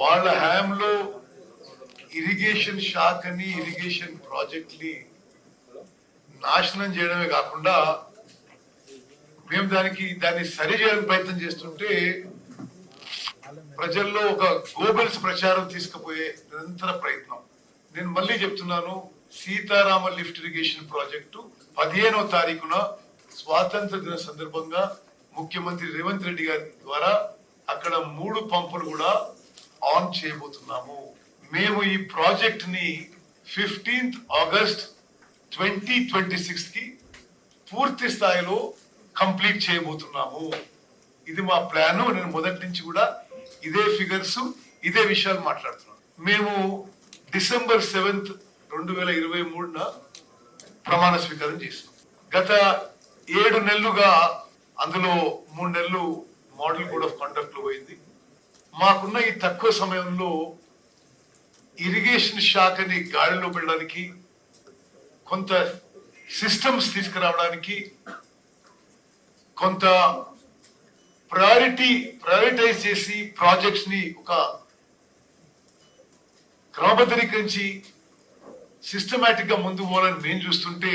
వాళ్ళ హయాంలో irrigation శాఖని irrigation ప్రాజెక్ట్ని నాశనం చేయడమే కాకుండా మేము దానికి దాన్ని సరి చేయడానికి ప్రయత్నం చేస్తుంటే ప్రజల్లో ఒక గోబెల్స్ ప్రచారం తీసుకుపోయే నిరంతర ప్రయత్నం. నేను మళ్ళీ చెప్తున్నాను సీతారామ లిఫ్ట్ ఇరిగేషన్ ప్రాజెక్టు పదిహేనవ తారీఖున స్వాతంత్ర దిన సందర్భంగా ముఖ్యమంత్రి రేవంత్ రెడ్డి గారి ద్వారా అక్కడ మూడు పంపులు కూడా ఆన్ చేయబోతున్నాము. మేము ఈ ప్రాజెక్ట్ని ఫిఫ్టీన్త్ ఆగస్ట్ ట్వంటీ ట్వంటీ సిక్స్కి పూర్తి స్థాయిలో కంప్లీట్ చేయబోతున్నాము. ఇది మా ప్లాన్. నేను మొదటి నుంచి కూడా ఇదే ఫిగర్స్ ఇదే విషయాలు మాట్లాడుతున్నాను. మేము డిసెంబర్ సెవెంత్ రెండు వేల ఇరవై మూడున ప్రమాణ స్వీకారం చేసినాం. గత ఏడు నెలలుగా అందులో మూడు నెలలు మోడల్ కోడ్ ఆఫ్ కండక్ట్లో పోయింది. మాకున్న ఈ తక్కువ సమయంలో ఇరిగేషన్ శాఖని గాడిలో పెట్టడానికి కొంత సిస్టమ్స్ తీసుకురావడానికి కొంత ప్రయారిటీ ప్రయారిటైజ్ చేసి ప్రాజెక్ట్స్ని ఒక క్రమబద్ధీకరించి సిస్టమేటిక్గా ముందు పోవాలని మేము చూస్తుంటే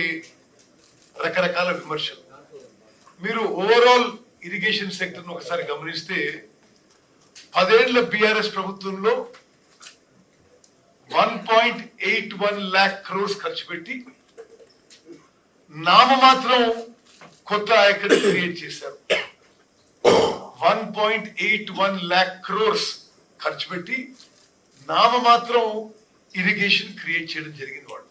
రకరకాల విమర్శలు. మీరు ఓవరాల్ ఇరిగేషన్ సెక్టర్ ఒకసారి గమనిస్తే పదేళ్ళ బిఆర్ఎస్ ప్రభుత్వంలో one point eight one lakh crores ఖర్చు పెట్టి నామమాత్రం కొత్త ఆయకని క్రియేట్ చేశారు. One point eight one lakh crores ఖర్చు పెట్టి నామమాత్రం ఇరిగేషన్ క్రియేట్ చేయడం జరిగింది వాళ్ళు